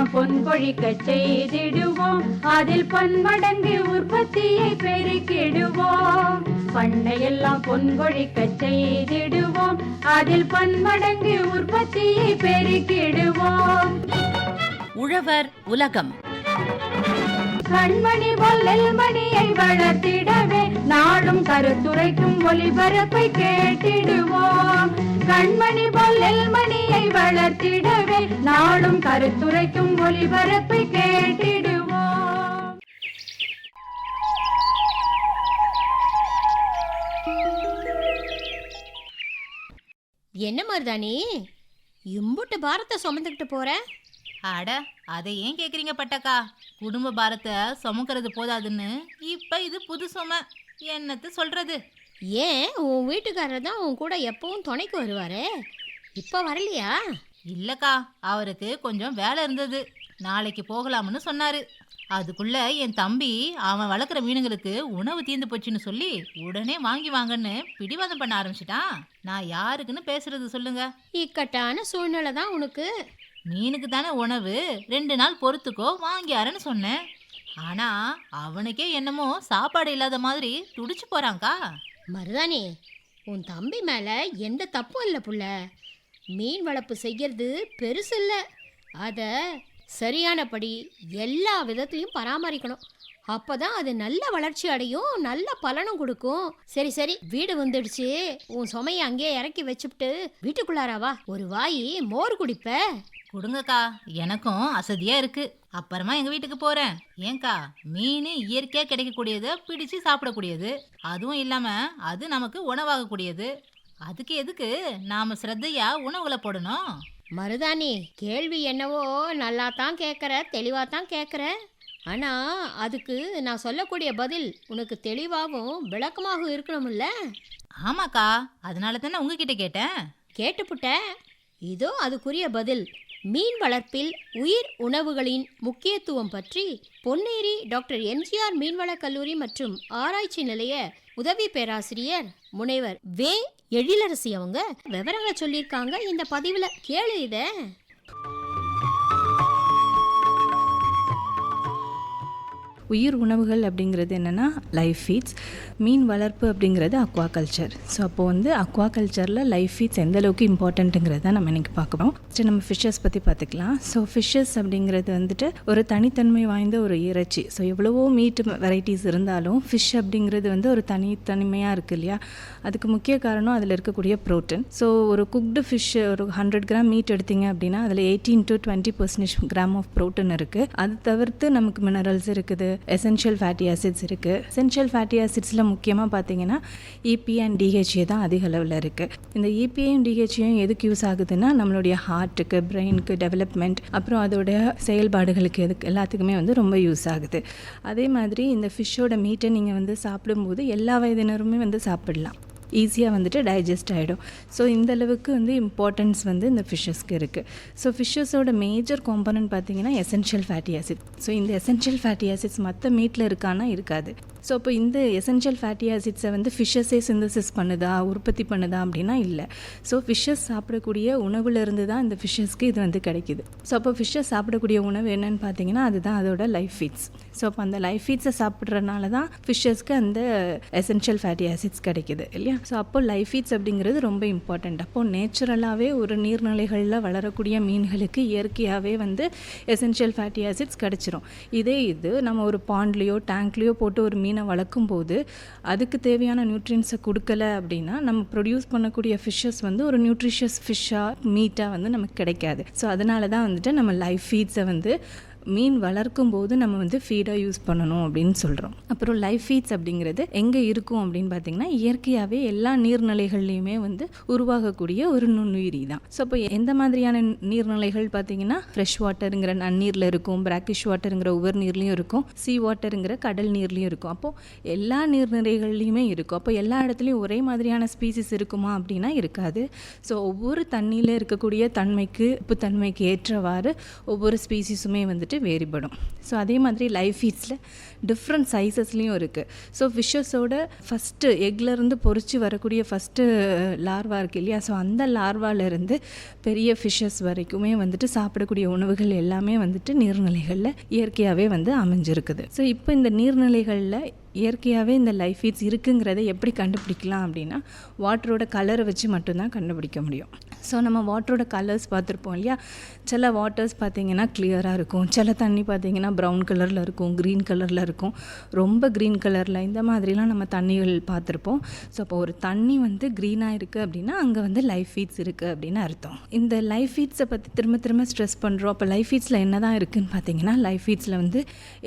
எல்லாம் பொன் கொழிக்க செய்திடுவோம். அதில் பன்மடங்கு உற்பத்தியை பெருக்கிடுவோம். பண்ணையெல்லாம் பொன் கொழிக்க செய்திடுவோம். அதில் பன்மடங்கு உற்பத்தியை பெருக்கிடுவோம். உழவர் உலகம். கண்மணி மணியை வளர்த்திடவே நாடும் கருத்துரைக்கும் ஒளிபரப்பை கேட்டிடுவோம். கண்மணி பொல்லல் மணியை வளர்த்திடவே நாடும் கருத்துரைக்கும் ஒளிபரப்பை கேட்டிடுவோம். என்ன மருதாணி? இம்புட்டு பாரத்தை சுமந்துக்கிட்டு போற? அட அதை ஏன் கேக்குறீங்க பட்டக்கா? குடும்ப பாரத்தை சுமக்கிறது போதாதுன்னு இப்ப இது புது சும. என்னத்து சொல்றது? ஏன் உன் வீட்டுக்காரர் தான் உன் கூட எப்பவும் துணைக்கு வருவாரே? இப்போ வரலையா? இல்லக்கா அவருக்கு கொஞ்சம் வேலை இருந்தது. நாளைக்கு போகலாம்னு சொன்னாரு. அதுக்குள்ள என் தம்பி அவன் வளர்க்குற மீனுங்களுக்கு உணவு தீர்ந்து போச்சுன்னு சொல்லி உடனே வாங்கி வாங்கன்னு பிடிவாதம் பண்ண ஆரம்பிச்சிட்டான். நான் யாருக்குன்னு பேசுறது சொல்லுங்க. இக்கட்டான சூழ்நிலை தான் உனக்கு. மீனுக்கு தானே உணவு ரெண்டு நாள் பொறுத்துக்கோ வாங்கியாரன்னு சொன்னேன். ஆனா அவனுக்கே என்னமோ சாப்பாடு இல்லாத மாதிரி துடிச்சு போறான்க்கா. மருதாணி உன் தம்பி மேலே எந்த தப்பும் இல்லை புள்ள. மீன் வளர்ப்பு செய்கிறது பெருசு இல்லை. அதை சரியானபடி எல்லா விதத்துலையும் பராமரிக்கணும். அப்பதான் அது நல்ல வளர்ச்சி அடையும் நல்ல பலனும் கொடுக்கும். சரி சரி வீடு வந்துடுச்சு. உன் சுமையை அங்கேயே இறக்கி வச்சுப்ட்டு வீட்டுக்குள்ளாராவா ஒரு வாய் மோர் குடிப்ப. கொடுங்கக்கா. எனக்கும் அசதியா இருக்கு. அப்புறமா எங்க வீட்டுக்கு போறேன். ஏங்கா மீன் இயற்கையா கிடைக்கக்கூடியதை பிடிச்சு சாப்பிடக்கூடியது. அதுவும் இல்லாம அது நமக்கு உணவாகக்கூடியது. அதுக்கு எதுக்கு நாம சிரத்தையா உணவுகளை போடணும்? மருதாணி கேள்வி என்னவோ நல்லா தான் கேட்குற தெளிவாக தான் கேட்குற ஆனால் அதுக்கு நான் சொல்லக்கூடிய பதில் உனக்கு தெளிவாகவும் விளக்கமாகவும் இருக்கணும்ல? ஆமாக்கா அதனால தானே உங்ககிட்ட கேட்டேன். கேட்டுப்புட்ட இதோ அதுக்குரிய பதில். மீன் வளர்ப்பில் உயிர் உணவுகளின் முக்கியத்துவம் பற்றி பொன்னேரி டாக்டர் எம்ஜிஆர் மீன்வளக் கல்லூரி மற்றும் ஆராய்ச்சி நிலைய உதவி பேராசிரியர் முனைவர் வே. எழிலரசி அவங்க விவரங்களை சொல்லியிருக்காங்க. இந்த பதிவில் கேளு இதை. உயிர் உணவுகள் அப்படிங்கிறது என்னென்னா லைஃப் ஃபீட்ஸ் மீன் வளர்ப்பு அப்படிங்கிறது அக்வா கல்ச்சர் ஸோ அப்போ வந்து அக்வா கல்ச்சரில் லைஃப் ஃபீட்ஸ் எந்த அளவுக்கு இம்பார்ட்டண்ட்டுங்கிறத நம்ம இன்றைக்கி பார்க்குறோம் சரி நம்ம ஃபிஷ்ஷஸ் பற்றி பார்த்துக்கலாம். ஸோ ஃபிஷ்ஷஸ் அப்படிங்கிறது வந்துட்டு ஒரு தனித்தன்மை வாய்ந்த ஒரு இறைச்சி. ஸோ எவ்வளவோ மீட் வெரைட்டிஸ் இருந்தாலும் ஃபிஷ் அப்படிங்கிறது வந்து ஒரு தனித்தனிமையாக இருக்குது இல்லையா? அதுக்கு முக்கிய காரணம் அதில் இருக்கக்கூடிய ப்ரோட்டீன் ஸோ ஒரு குக்டு ஃபிஷ் ஒரு ஹண்ட்ரட் கிராம் மீட் எடுத்தீங்க அப்படின்னா அதில் eighteen to twenty percentage gram of protein இருக்குது அது தவிர்த்து நமக்கு மினரல்ஸ் இருக்குது. எசென்ஷியல் ஃபேட்டி ஆசிட்ஸ் இருக்குது எசென்ஷியல் ஃபேட்டி ஆசிட்ஸில் முக்கியமாக பார்த்தீங்கன்னா இபி அண்ட் டிஹெச்ஏ தான் அதிக அளவில் இருக்குது இந்த இபிஏயும் டிஹெச்ஏயும் எதுக்கு யூஸ் ஆகுதுன்னா நம்மளுடைய ஹார்ட்டுக்கு பிரெயினுக்கு டெவலப்மெண்ட் அப்புறம் அதோட செயல்பாடுகளுக்கு எதுக்கு எல்லாத்துக்குமே வந்து ரொம்ப யூஸ் ஆகுது. அதே மாதிரி இந்த ஃபிஷ்ஷோட மீட்டை நீங்கள் வந்து சாப்பிடும்போது எல்லா வயதினருமே வந்து சாப்பிடலாம். ஈஸியாக வந்துட்டு டைஜஸ்ட் ஆகிடும் ஸோ இந்த அளவுக்கு வந்து இம்பார்ட்டன்ஸ் வந்து இந்த ஃபிஷ்ஷஸ்க்கு இருக்குது ஸோ ஃபிஷ்ஷஸோட மேஜர் காம்பனன்ட் பார்த்தீங்கன்னா எசென்ஷியல் ஃபேட்டி ஆசிட் ஸோ இந்த எசென்ஷியல் ஃபேட்டி ஆசிட்ஸ் மற்ற மீட்டில் இருக்கானா இருக்காது. ஸோ அப்போ இந்த எசென்ஷியல் ஃபேட்டி ஆசிட்ஸை வந்து ஃபிஷ்ஷஸே சிந்தசிஸ் பண்ணுதா உற்பத்தி பண்ணுதா அப்படின்னா இல்லை. ஸோ ஃபிஷ்ஷஸ் சாப்பிடக்கூடிய உணவுலேருந்து தான் இந்த ஃபிஷ்ஷஸ்க்கு இது வந்து கிடைக்குது. ஸோ அப்போ ஃபிஷ்ஷஸ் சாப்பிடக்கூடிய உணவு என்னன்னு பார்த்தீங்கன்னா அதுதான் அதோட லைஃப் ஃபீட்ஸ் ஸோ அப்போ அந்த லைஃப் ஃபீட்ஸை சாப்பிட்றதுனால தான் ஃபிஷ்ஷஸ்க்கு அந்த எசென்ஷியல் ஃபேட்டி ஆசிட்ஸ் கிடைக்குது இல்லையா? ஸோ அப்போ லைஃப் ஃபீட்ஸ் அப்படிங்கிறது ரொம்ப இம்பார்ட்டண்ட் அப்போ நேச்சுரலாகவே ஒரு நீர்நிலைகளில் வளரக்கூடிய மீன்களுக்கு இயற்கையாகவே வந்து எசென்ஷியல் ஃபேட்டி ஆசிட்ஸ் கிடச்சிரும். இதே இது நம்ம ஒரு பாண்ட்லேயோ டேங்க்லேயோ போட்டு ஒரு மீன் வளர்க்கும் போது அதுக்கு தேவையான நியூட்ரியன்ஸை கொடுக்கல அப்படின்னா நம்ம ப்ரொடியூஸ் பண்ணக்கூடிய ஃபிஷ்ஷஸ் வந்து ஒரு நியூட்ரிஷியஸ் ஃபிஷ்ஷாக மீட்டாக வந்து நமக்கு கிடைக்காது. ஸோ அதனால தான் வந்துட்டு நம்ம லைஃப் ஃபீட்ஸை வந்து மீன் வளர்க்கும் போது நம்ம வந்து ஃபீடாக யூஸ் பண்ணணும் அப்படின்னு சொல்கிறோம் அப்புறம் லைஃப் ஃபீட்ஸ் அப்படிங்கிறது எங்கே இருக்கும் அப்படின்னு பார்த்தீங்கன்னா இயற்கையாகவே எல்லா நீர்நிலைகள்லையுமே வந்து உருவாகக்கூடிய ஒரு நுண்ணுயிரி தான். ஸோ இப்போ எந்த மாதிரியான நீர்நிலைகள் பார்த்தீங்கன்னா ஃப்ரெஷ் வாட்டருங்கிற நன்னீரில் இருக்கும் பிராக்கிஷ் வாட்டருங்கிற உவர் நீர்லேயும் இருக்கும் சீ வாட்டருங்கிற கடல் நீர்லேயும் இருக்கும். அப்போது எல்லா நீர்நிலைகள்லையுமே இருக்கும். அப்போ எல்லா இடத்துலையும் ஒரே மாதிரியான ஸ்பீசிஸ் இருக்குமா அப்படின்னா இருக்காது. ஸோ ஒவ்வொரு தண்ணியில் இருக்கக்கூடிய தன்மைக்கு உப்பு தன்மைக்கு ஏற்றவாறு ஒவ்வொரு ஸ்பீசிஸுமே வந்துட்டு வந்துட்டு வேறுபடும். ஸோ அதே மாதிரி லைஃப் ஃபீட்ஸில் டிஃப்ரெண்ட் சைஸஸ்லேயும் இருக்குது ஸோ ஃபிஷ்ஷஸோட ஃபஸ்ட்டு எக்லேருந்து பொறிச்சு வரக்கூடிய ஃபஸ்ட்டு லார்வா இருக்குது இல்லையா? ஸோ அந்த லார்வாலேருந்து பெரிய ஃபிஷ்ஷஸ் வரைக்குமே வந்துட்டு சாப்பிடக்கூடிய உணவுகள் எல்லாமே வந்துட்டு நீர்நிலைகளில் இயற்கையாகவே வந்து அமைஞ்சிருக்குது. ஸோ இப்போ இந்த நீர்நிலைகளில் இயற்கையாகவே இந்த லைஃப் ஃபீட்ஸ் இருக்குங்கிறத எப்படி கண்டுபிடிக்கலாம் அப்படின்னா வாட்டரோட கலரை வச்சு மட்டும்தான் கண்டுபிடிக்க முடியும். ஸோ நம்ம வாட்டரோட கலர்ஸ் பார்த்துருப்போம் இல்லையா? சில வாட்டர்ஸ் பார்த்தீங்கன்னா கிளியராக இருக்கும். சில தண்ணி பார்த்தீங்கன்னா ப்ரௌன் கலரில் இருக்கும். க்ரீன் கலரில் இருக்கும் இருக்கும். ரொம்ப க்ரீன் கலரில் இந்த மாதிரிலாம் நம்ம தண்ணிகள் பார்த்துருப்போம். ஸோ அப்போ ஒரு தண்ணி வந்து க்ரீனாக இருக்குது அப்படின்னா அங்கே வந்து லைஃப் ஃபீட்ஸ் இருக்குது அப்படின்னு அர்த்தம். இந்த லைஃப் ஃபீட்ஸை பற்றி திரும்ப திரும்ப ஸ்ட்ரெஸ் பண்ணுறோம் அப்போ லைஃப் ஃபீட்ஸில் என்ன தான் இருக்குதுன்னு பார்த்தீங்கன்னா லைஃப் ஃபீட்ஸில் வந்து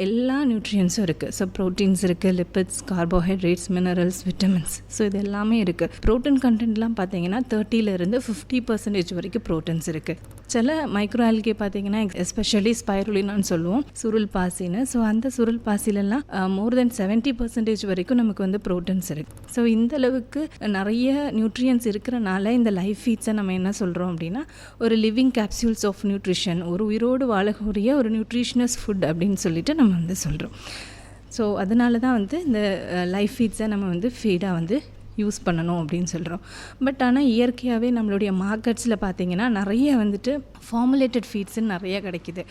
எல்லா நியூட்ரியன்ஸும் இருக்குது ஸோ ப்ரோட்டீன்ஸ் இருக்குது lipids carbohydrates minerals vitamins so இது எல்லாமே இருக்குது ப்ரோட்டீன் கண்டென்ட்லாம் பார்த்தீங்கன்னா தேர்ட்டிலேருந்து ஃபிஃப்டி பர்சன்டேஜ் வரைக்கும் ப்ரோட்டீன்ஸ் இருக்குது சில மைக்ரோ ஆல்கே பார்த்தீங்கன்னா எஸ்பெஷலி ஸ்பைருலினான்னு சொல்லுவோம். சுருள் பாசின்னு. ஸோ அந்த சுருள் பாசிலெல்லாம் மோர் தென் செவன்ட்டி பர்சன்டேஜ் வரைக்கும் நமக்கு வந்து ப்ரோட்டீன்ஸ் இருக்குது ஸோ இந்த அளவுக்கு நிறைய நியூட்ரியன்ஸ் இருக்கிறனால இந்த லைஃப் ஃபீட்ஸை நம்ம என்ன சொல்கிறோம் அப்படின்னா ஒரு லிவிங் கேப்சூல்ஸ் ஆஃப் நியூட்ரிஷன் ஒரு உயிரோடு வாழக்கூடிய ஒரு நியூட்ரிஷனஸ் ஃபுட் அப்படின்னு சொல்லிட்டு நம்ம வந்து சொல்கிறோம் ஸோ அதனால தான் வந்து இந்த லைஃப் ஃபீட்ஸை நம்ம வந்து ஃபீடாக வந்து யூஸ் பண்ணணும் அப்படின்னு சொல்கிறோம் பட் ஆனால் இயற்கையாகவே நம்மளுடைய மார்க்கெட்ஸில் பார்த்தீங்கன்னா நிறைய வந்துட்டு ஃபார்முலேட்டட் ஃபீட்ஸுன்னு நிறைய கிடைக்குது.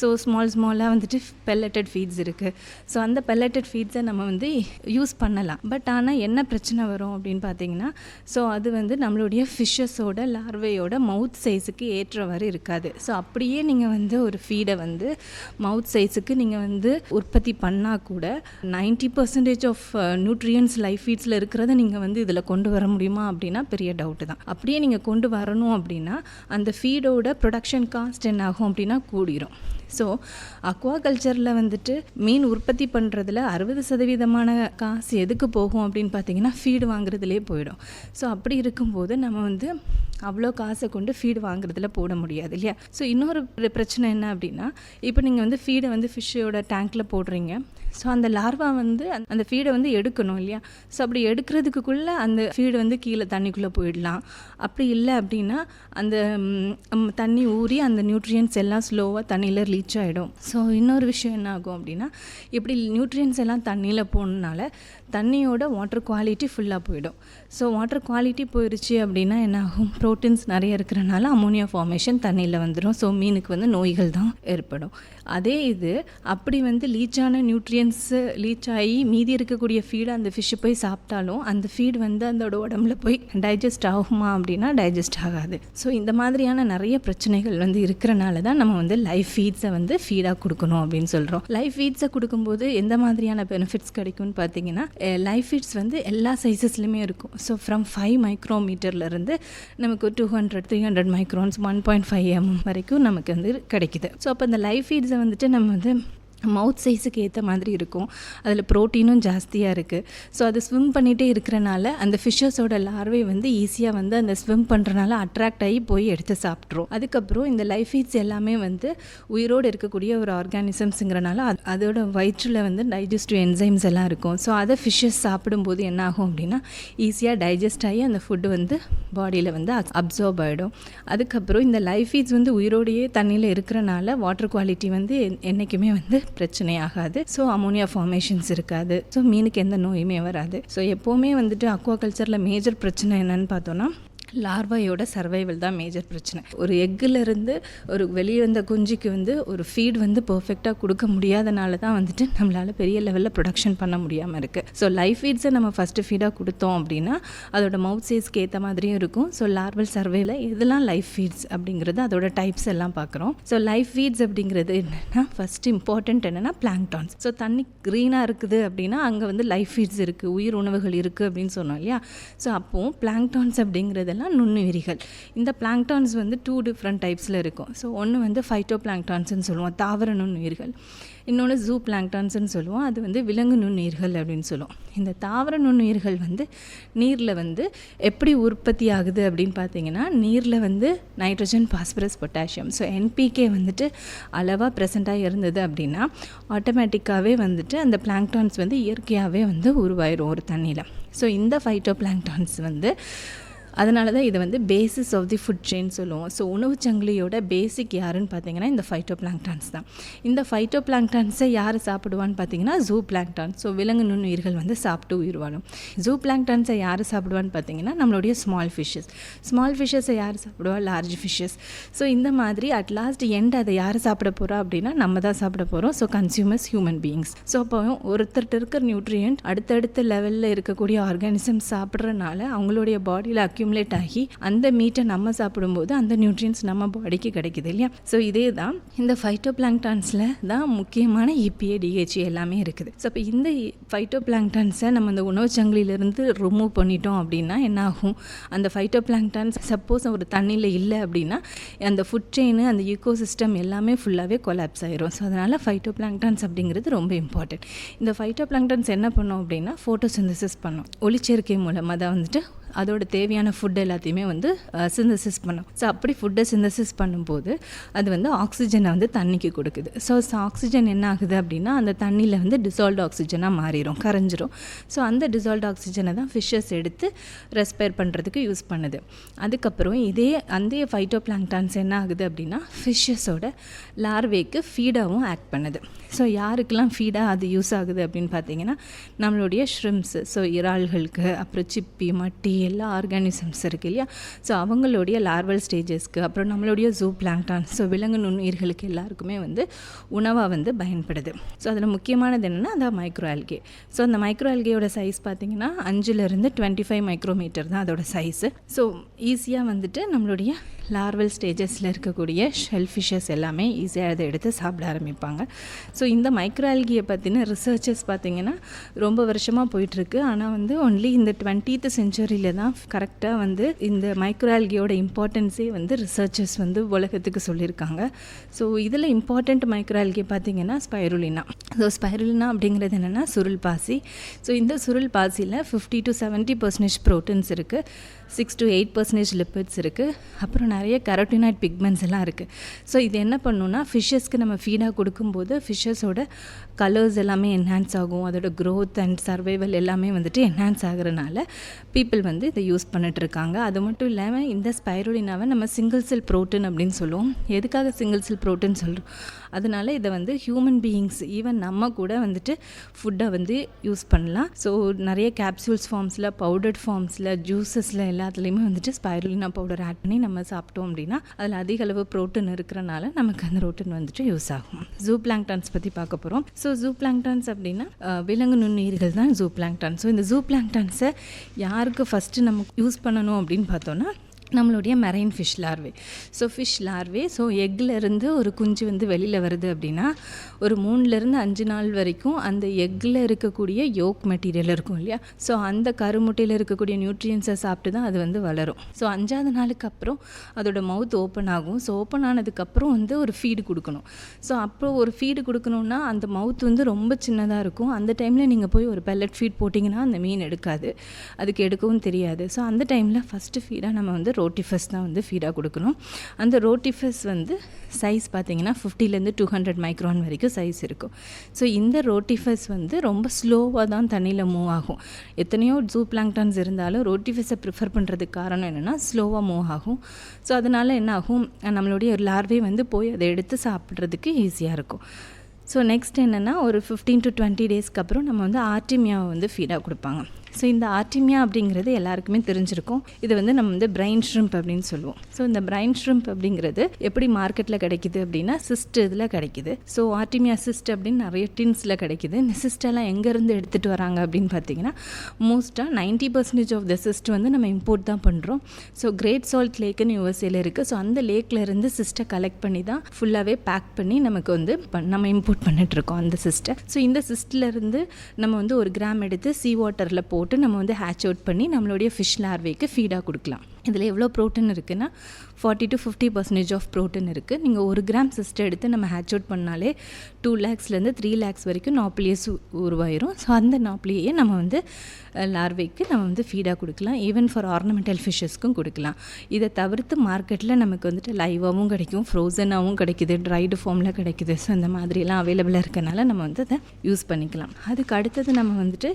ஸோ ஸ்மால் ஸ்மாலாக வந்துட்டு பெல்லட்டட் ஃபீட்ஸ் இருக்குது ஸோ அந்த பெல்லட்டட் ஃபீட்ஸை நம்ம வந்து யூஸ் பண்ணலாம். பட் ஆனால் என்ன பிரச்சனை வரும் அப்படின்னு பார்த்தீங்கன்னா ஸோ அது வந்து நம்மளுடைய ஃபிஷ்ஷஸோட லார்வையோட மவுத் சைஸுக்கு ஏற்றவாறு இருக்காது. ஸோ அப்படியே நீங்கள் வந்து ஒரு ஃபீடை வந்து மவுத் சைஸுக்கு நீங்கள் வந்து உற்பத்தி பண்ணால் கூட ninety percentage of nutrients life ஃபீட்ஸில் இருக்கிறத நீங்கள் வந்து இதில் கொண்டு வர முடியுமா அப்படின்னா பெரிய டவுட்டு தான். அப்படியே நீங்கள் கொண்டு வரணும் அப்படின்னா அந்த ஃபீடோட ப்ரொடக்ஷன் காஸ்ட் என்ன ஆகும் அப்படின்னா கூடிரும். ஸோ அக்வா கல்ச்சரில் வந்துட்டு மீன் உற்பத்தி பண்ணுறதுல அறுபது சதவீதமான காசு எதுக்கு போகும் அப்படின்னு பார்த்தீங்கன்னா ஃபீடு வாங்குறதுலே போயிடும். ஸோ அப்படி இருக்கும்போது நம்ம வந்து அவ்வளோ காசை கொண்டு ஃபீடு வாங்குறதுல போட முடியாது இல்லையா? ஸோ இன்னொரு பிரச்சனை என்ன அப்படின்னா இப்போ நீங்கள் வந்து ஃபீடை வந்து ஃபிஷ்ஷோட டேங்க்கில் போடுறீங்க. ஸோ அந்த லார்வா வந்து அந்த- அந்த ஃபீடை வந்து எடுக்கணும் இல்லையா? ஸோ அப்படி எடுக்கிறதுக்குள்ளே அந்த ஃபீடு வந்து கீழே தண்ணிக்குள்ளே போயிடலாம். அப்படி இல்லை அப்படின்னா அந்த தண்ணி ஊறி அந்த நியூட்ரியன்ஸ் எல்லாம் ஸ்லோவாக தண்ணியில் ரீச் ஆகிடும் ஸோ இன்னொரு விஷயம் என்ன ஆகும் அப்படின்னா இப்படி நியூட்ரியன்ஸ் எல்லாம் தண்ணியில் போனனால தண்ணியோட வாட்டர் குவாலிட்டி ஃபுல்லாக போயிடும். ஸோ வாட்டர் குவாலிட்டி போயிடுச்சு அப்படின்னா என்ன ஆகும்? ப்ரோட்டீன்ஸ் நிறைய இருக்கிறனால அமோனியா ஃபார்மேஷன் தண்ணியில் வந்துடும் ஸோ மீனுக்கு வந்து நோய்கள் தான் ஏற்படும். அதே இது அப்படி வந்து லீச்சான நியூட்ரியன்ஸு லீச் ஆகி மீதி இருக்கக்கூடிய ஃபீடை அந்த ஃபிஷ்ஷு போய் சாப்பிட்டாலும் அந்த ஃபீட் வந்து அதோட உடம்புல போய் டைஜஸ்ட் ஆகுமா அப்படின்னா டைஜஸ்ட் ஆகாது. ஸோ இந்த மாதிரியான நிறைய பிரச்சனைகள் வந்து இருக்கிறனால தான் நம்ம வந்து லைஃப் ஃபீட்ஸை வந்து ஃபீடாக கொடுக்கணும் அப்படின்னு சொல்கிறோம் லைஃப் ஃபீட்ஸை கொடுக்கும்போது எந்த மாதிரியான பெனிஃபிட்ஸ் கிடைக்கும்னு பார்த்தீங்கன்னா லைஃப் ஃபீட்ஸ் வந்து எல்லா சைஸஸ்லையுமே இருக்கும். ஸோ ஃப்ரம் ஃபைவ் மைக்ரோமீட்டர்லேருந்து நமக்கு two hundred three hundred microns one point five mm வரைக்கும் நமக்கு வந்து கிடைக்குது. ஸோ அப்போ இந்த லைஃப் ஃபீட்ஸை வந்துட்டு நம்ம வந்து மவுத் சைஸுக்கு ஏற்ற மாதிரி இருக்கும். அதில் ப்ரோட்டீனும் ஜாஸ்தியாக இருக்குது ஸோ அது ஸ்விம் பண்ணிகிட்டே இருக்கிறனால அந்த ஃபிஷ்ஷஸோட லார்வை வந்து ஈஸியாக வந்து அந்த ஸ்விம் பண்ணுறனால அட்ராக்ட் ஆகி போய் எடுத்து சாப்பிட்ரும் அதுக்கப்புறம் இந்த லைஃப் ஃபீட்ஸ் எல்லாமே வந்து உயிரோடு இருக்கக்கூடிய ஒரு ஆர்கானிசம்ஸுங்கிறனால அது அதோட வயிற்றில் வந்து டைஜஸ்டிவ் என்சைம்ஸ் எல்லாம் இருக்கும். ஸோ அதை ஃபிஷ்ஷஸ் சாப்பிடும்போது என்ன ஆகும் அப்படின்னா ஈஸியாக டைஜஸ்ட் ஆகி அந்த ஃபுட்டு வந்து பாடியில் வந்து அப்சர்வ் ஆகிடும் அதுக்கப்புறம் இந்த லைஃப் ஃபீட்ஸ் வந்து உயிரோடையே தண்ணியில் இருக்கிறனால வாட்டர் குவாலிட்டி வந்து என்- என்றைக்குமே வந்து பிரச்சனை ஆகாது ஸோ அமோனியா ஃபார்மேஷன்ஸ் இருக்காது. ஸோ மீனுக்கு எந்த நோயுமே வராது. ஸோ எப்போவுமே வந்துட்டு அக்வா கல்ச்சரில் மேஜர் பிரச்சனை என்னன்னு பார்த்தோன்னா லார்வாயோட சர்வைவல் தான் மேஜர் பிரச்சனை. ஒரு எக்குலேருந்து ஒரு வெளியே வந்த குஞ்சுக்கு வந்து ஒரு ஃபீட் வந்து பர்ஃபெக்டாக கொடுக்க முடியாதனால தான் வந்துட்டு நம்மளால் பெரிய லெவலில் ப்ரொடக்ஷன் பண்ண முடியாமல் இருக்குது ஸோ லைஃப் ஃபீட்ஸை நம்ம ஃபஸ்ட்டு ஃபீடாக கொடுத்தோம் அப்படின்னா அதோட மவுத் சைஸ்க்கு ஏற்ற மாதிரியும் இருக்கும். ஸோ லார்வல் சர்வேல இதெல்லாம் லைஃப் ஃபீட்ஸ் அப்படிங்கிறது அதோட டைப்ஸ் எல்லாம் பார்க்குறோம் ஸோ லைஃப் ஃபீட்ஸ் அப்படிங்கிறது என்னென்னா ஃபஸ்ட் இம்பார்ட்டண்ட் என்னென்னா பிளாங்டான்ஸ் ஸோ தண்ணி க்ரீனாக இருக்குது அப்படின்னா அங்கே வந்து லைஃப் ஃபீட்ஸ் இருக்குது உயிர் உணவுகள் இருக்குது அப்படின்னு சொன்னோம் இல்லையா? ஸோ அப்போது பிளாங்டான்ஸ் இதெல்லாம் நுண்ணுயிரிகள். இந்த பிளாங்டான்ஸ் வந்து டூ டிஃப்ரெண்ட் டைப்ஸில் இருக்கும். ஸோ ஒன்று வந்து ஃபைட்டோ பிளாங்டான்ஸ்னு சொல்லுவோம். தாவர நுண்ணுயிர்கள். இன்னொன்று ஜூ பிளாங்டான்ஸ்னு சொல்லுவோம். அது வந்து விலங்கு நுண்ணுயிர்கள் அப்படின்னு சொல்லுவோம். இந்த தாவர நுண்ணுயிர்கள் வந்து நீரில் வந்து எப்படி உற்பத்தி ஆகுது அப்படின்னு பார்த்தீங்கன்னா நீரில் வந்து nitrogen phosphorus potassium so NPK வந்துட்டு அளவாக ப்ரெசண்ட்டாக இருந்தது அப்படின்னா ஆட்டோமேட்டிக்காகவே வந்துட்டு அந்த பிளாங்டான்ஸ் வந்து இயற்கையாகவே வந்து உருவாயிரும் ஒரு தண்ணியில். ஸோ இந்த ஃபைட்டோ பிளாங்டான்ஸ் வந்து அதனால தான் இது வந்து basis of the food chain சொல்லுவோம். ஸோ உணவுச் சங்கிலியோட பேசிக் யாருன்னு பார்த்தீங்கன்னா இந்த ஃபைட்டோ பிளாங்டான்ஸ் தான். இந்த ஃபைட்டோ பிளாங்டான்ஸை யார் சாப்பிடுவான்னு பார்த்தீங்கன்னா ஜூ பிளாங்டான் ஸோ விலங்கு நுண்ணுயிர்கள் வந்து சாப்பிட்டு உயிர் வாழும். ஜூ பிளாங்டான்ஸை யார் சாப்பிடுவான்னு பார்த்தீங்கன்னா நம்மளுடைய ஸ்மால் ஃபிஷ்ஷஸ் ஸ்மால் ஃபிஷ்ஷஸை யார் சாப்பிடுவா? லார்ஜ் ஃபிஷ்ஷஸ் ஸோ இந்த மாதிரி அட் லாஸ்ட் எண்ட் அதை யார் சாப்பிட போகிறா அப்படின்னா நம்ம தான் சாப்பிட போகிறோம் so consumers human beings so அப்போ ஒருத்தர்கிட்ட இருக்கிற நியூட்ரியன்ட் அடுத்தடுத்த லெவலில் இருக்கக்கூடிய ஆர்கானிசம் சாப்பிட்றனால அவங்களுடைய பாடியில் அக்யூ அக்யூமுலேட் ஆகி அந்த மீட்டை நம்ம சாப்பிடும்போது அந்த நியூட்ரியன்ஸ் நம்ம பாடிக்கு கிடைக்குது இல்லையா? ஸோ இதே தான் இந்த ஃபைட்டோ பிளாங்டான்ஸில் தான் முக்கியமான இபிஏ டிஹெச்சி எல்லாமே இருக்குது. ஸோ இப்போ இந்த ஃபைட்டோ பிளாங்டான்ஸை நம்ம இந்த உணவு சங்கிலியிலேருந்து ரிமூவ் பண்ணிட்டோம் அப்படின்னா என்ன ஆகும் அந்த ஃபைட்டோ பிளாங்டான்ஸ் சப்போஸ் ஒரு தண்ணியில் இல்லை அப்படின்னா அந்த ஃபுட் செயின் அந்த ஈகோ சிஸ்டம் எல்லாமே ஃபுல்லாகவே கொலாப்ஸ் ஆயிரும். ஸோ அதனால் ஃபைட்டோ பிளாங்டான்ஸ் அப்படிங்கிறது ரொம்ப இம்பார்ட்டன்ட் இந்த ஃபைட்டோ பிளாங்டான்ஸ் என்ன பண்ணும் அப்படின்னா ஃபோட்டோசிந்தசிஸ் பண்ணும். ஒளிச்சேர்க்கை மூலமாக தான் வந்துட்டு அதோட தேவையான ஃபுட் எல்லாத்தையுமே வந்து சிந்தசிஸ் பண்ணும். ஸோ அப்படி ஃபுட்டை சிந்தசிஸ் பண்ணும்போது அது வந்து ஆக்சிஜனை வந்து தண்ணிக்கு கொடுக்குது. ஸோ ஆக்சிஜன் என்ன ஆகுது அப்படின்னா அந்த தண்ணியில் வந்து டிசால்வ் ஆக்சிஜனாக மாறிடும் கரைஞ்சிரும். ஸோ அந்த டிசால்வ் ஆக்சிஜனை தான் ஃபிஷ்ஷஸ் எடுத்து ரெஸ்பயர் பண்ணுறதுக்கு யூஸ் பண்ணுது. அதுக்கப்புறம் இதே அந்த ஃபைட்டோ பிளாங்டான்ஸ் என்ன ஆகுது அப்படின்னா ஃபிஷ்ஷஸோட லார்வேக்கு ஃபீடாகவும் ஆக்ட் பண்ணுது. ஸோ யாருக்கெல்லாம் ஃபீடாக அது யூஸ் ஆகுது அப்படின்னு பார்த்தீங்கன்னா நம்மளுடைய ஷ்ரிம்ஸு ஸோ இறால்களுக்கு அப்புறம் சிப்பி மட்டி எல்லா ஆர்கானிசம்ஸ் இருக்குது இல்லையா? ஸோ அவங்களுடைய லார்வல் ஸ்டேஜஸ்க்கு அப்புறம் நம்மளுடைய ஜூ பிளாங்டான் ஸோ விலங்கு நுண்ணுயிர்களுக்கு எல்லாருக்குமே வந்து உணவாக வந்து பயன்படுது. ஸோ அதில் முக்கியமானது என்னென்னா அந்த மைக்ரோ ஆல்கே ஸோ அந்த மைக்ரோ ஆல்கேயோட சைஸ் பார்த்தீங்கன்னா அஞ்சுலேருந்து டுவெண்ட்டி ஃபைவ் மைக்ரோமீட்டர் தான் அதோட சைஸு ஸோ ஈஸியாக வந்துட்டு நம்மளுடைய லார்வல் ஸ்டேஜஸில் இருக்கக்கூடிய ஷெல்ஃபிஷ்ஷஸ் எல்லாமே ஈஸியாக அதை எடுத்து சாப்பிட ஆரம்பிப்பாங்க. ஸோ இந்த மைக்ரோ ஆல்கியை பற்றின ரிசர்ச்சஸ் பார்த்திங்கன்னா ரொம்ப வருஷமாக போயிட்டுருக்கு ஆனால் வந்து ஒன்லி இந்த டுவெண்ட்டீத் செஞ்சுரியில் தான் கரெக்டாக வந்து இந்த மைக்ரோஆல்கியோட இம்பார்ட்டன்ஸே வந்து ரிசர்ச்சர்ஸ் வந்து உலகத்துக்கு சொல்லியிருக்காங்க. ஸோ இதில் இம்பார்ட்டண்ட் மைக்ரோஆல்கி பார்த்திங்கன்னா ஸ்பைருலினா ஸோ ஸ்பைருலினா அப்படிங்கிறது என்னென்னா சுருள் பாசி. ஸோ இந்த சுருள் பாசியில் fifty to seventy percentage proteins இருக்குது six to eight percentage lipids இருக்குது அப்புறம் நிறைய கரோட்டினாய்ட் பிக்மெண்ட்ஸ் எல்லாம் இருக்குது ஸோ இது என்ன பண்ணுன்னா ஃபிஷ்ஷஸ்க்கு நம்ம ஃபீடாக கொடுக்கும்போது ஃபிஷ்ஷஸோட கலர்ஸ் எல்லாமே என்ஹான்ஸ் ஆகும். அதோட க்ரோத் அண்ட் சர்வைவல் எல்லாமே வந்துட்டு என்ஹான்ஸ் ஆகிறனால பீப்புள் வந்து வந்து இதை யூஸ் பண்ணிட்டுருக்காங்க. அது மட்டும் இல்லாமல் இந்த ஸ்பைரோலினாவை நம்ம சிங்கிள் செல் ப்ரோட்டீன் அப்படின்னு சொல்லுவோம். எதுக்காக சிங்கிள் செல் ப்ரோட்டீன் சொல்கிறோம் அதனால இதை வந்து ஹியூமன் பீயிங்ஸ் ஈவன் நம்ம கூட வந்துட்டு ஃபுட்டை வந்து யூஸ் பண்ணலாம். ஸோ நிறைய கேப்சூல்ஸ் ஃபார்ம்ஸில் பவுடர்ட் ஃபார்ம்ஸில் ஜூஸஸில் எல்லாத்துலேயுமே வந்துட்டு ஸ்பைருலினா பவுடர் ஆட் பண்ணி நம்ம சாப்பிட்டோம் அப்படின்னா அதில் அதிக அளவு ப்ரோட்டீன் இருக்கிறனால நமக்கு அந்த ரோட்டின் வந்துட்டு யூஸ் ஆகும். ஜூ பிளாங்டான்ஸ் பற்றி பார்க்க போகிறோம் ஸோ ஜூ பிளாங்டான்ஸ் அப்படின்னா விலங்கு நுண்ணுயிர்கள் தான் ஜூ பிளாங்டான் ஸோ இந்த ஜூ பிளாங்டான்ஸை யாருக்கு ஃபஸ்ட்டு நம்ம யூஸ் பண்ணணும் அப்படின்னு பார்த்தோன்னா நம்மளுடைய marine fish larvae so fish larvae so எக்லேருந்து ஒரு குஞ்சு வந்து வெளியில் வருது அப்படின்னா ஒரு மூணுலேருந்து அஞ்சு நாள் வரைக்கும் அந்த எக்கில் இருக்கக்கூடிய யோக் மெட்டீரியல் இருக்கும் இல்லையா? ஸோ அந்த கருமுட்டையில் இருக்கக்கூடிய நியூட்ரியன்ஸை சாப்பிட்டு தான் அது வந்து வளரும். ஸோ அஞ்சாவது நாளுக்கு அப்புறம் அதோட மவுத் ஓப்பன் ஆகும். ஸோ ஓப்பன் ஆனதுக்கப்புறம் வந்து ஒரு ஃபீடு கொடுக்கணும். ஸோ அப்போ ஒரு ஃபீடு கொடுக்கணுன்னா அந்த மவுத் வந்து ரொம்ப சின்னதாக இருக்கும். அந்த டைமில் நீங்கள் போய் ஒரு பெல்லட் ஃபீட் போட்டிங்கன்னா அந்த மீன் எடுக்காது. அதுக்கு எடுக்கவும் தெரியாது. ஸோ அந்த டைமில் ஃபஸ்ட்டு ஃபீடாக நம்ம வந்து ரோட்டிஃபஸ் தான் வந்து ஃபீடாக கொடுக்கணும். அந்த ரோட்டிஃபஸ் வந்து சைஸ் பார்த்தீங்கன்னா ஃபிஃப்டிலேருந்து டூ ஹண்ட்ரட் மைக்ரான் வரைக்கும் சைஸ் இருக்கும். ஸோ இந்த ரோட்டிஃபஸ் வந்து ரொம்ப ஸ்லோவாக தான் தண்ணியில் மூவ் ஆகும். எத்தனையோ ஜூ பிளாங்டான்ஸ் இருந்தாலும் ரோட்டிஃபஸை ப்ரிஃபர் பண்ணுறதுக்கு காரணம் என்னென்னா ஸ்லோவாக மூவ் ஆகும். ஸோ அதனால் என்ன ஆகும்? நம்மளுடைய லார்வே வந்து போய் அதை எடுத்து சாப்பிட்றதுக்கு ஈஸியாக இருக்கும். ஸோ நெக்ஸ்ட் என்னென்னா ஒரு ஃபிஃப்டீன் டு டுவெண்ட்டி டேஸ்க்கு அப்புறம் நம்ம வந்து ஆர்டிமியாவை வந்து ஃபீடாக கொடுப்பாங்க. ஸோ இந்த ஆர்டிமியா அப்படிங்கிறது எல்லாருக்குமே தெரிஞ்சிருக்கும். இது வந்து நம்ம வந்து பிரைன் ஷ்ரிம்ப் அப்படின்னு சொல்லுவோம். ஸோ இந்த பிரைன் ஷ்ரிம்ப் அப்படிங்கிறது எப்படி மார்க்கெட்டில் கிடைக்குது அப்படின்னா சிஸ்ட் இதில் கிடைக்குது. ஸோ ஆர்டிமியா சிஸ்ட் அப்படின்னு நிறைய டின்ஸில் கிடைக்குது. இந்த சிஸ்டெல்லாம் எங்கேருந்து எடுத்துகிட்டு வராங்க அப்படின்னு பார்த்தீங்கன்னா மோஸ்ட்டாக ninety percentage of the cyst வந்து நம்ம இம்போர்ட் தான் பண்ணுறோம் ஸோ கிரேட் சால்ட் லேக்குன்னு யூஎஸ்ஏல இருக்குது ஸோ அந்த லேக்கில் இருந்து சிஸ்ட்டை கலெக்ட் பண்ணி தான் ஃபுல்லாகவே பேக் பண்ணி நமக்கு வந்து பண்- நம்ம இம்போர்ட் பண்ணிட்டுருக்கோம் அந்த சிஸ்டை ஸோ இந்த சிஸ்டில் இருந்து நம்ம வந்து ஒரு கிராம் எடுத்து சீ வாட்டரில் போட்டு நம்ம வந்து ஹேச் அவுட் பண்ணி நம்மளுடைய ஃபிஷ் லார்வேக்கு ஃபீடாக கொடுக்கலாம். இதில் எவ்வளோ ப்ரோட்டீன் இருக்குன்னா forty to fifty percentage of protein இருக்குது நீங்கள் ஒரு கிராம் சிஸ்டர் எடுத்து நம்ம ஹேட்ச் அவுட் பண்ணாலே டூ லேக்ஸ்லேருந்து த்ரீ லேக்ஸ் வரைக்கும் நாப்ளியஸ் உருவாயிரும். ஸோ அந்த நாப்ளியையே நம்ம வந்து லார்வைக்கு நம்ம வந்து ஃபீடாக கொடுக்கலாம். ஈவன் ஃபார் ஆர்னமெண்டல் ஃபிஷஸ்க்கும் கொடுக்கலாம். இதை தவிர்த்து மார்க்கெட்டில் நமக்கு வந்துட்டு லைவாகவும் கிடைக்கும் ஃப்ரோசனாகவும் கிடைக்குது ட்ரைடு ஃபார்மில் கிடைக்குது. ஸோ அந்த மாதிரிலாம் அவைலபிளாக இருக்கனால நம்ம வந்து அதை யூஸ் பண்ணிக்கலாம். அதுக்கு அடுத்தது நம்ம வந்துட்டு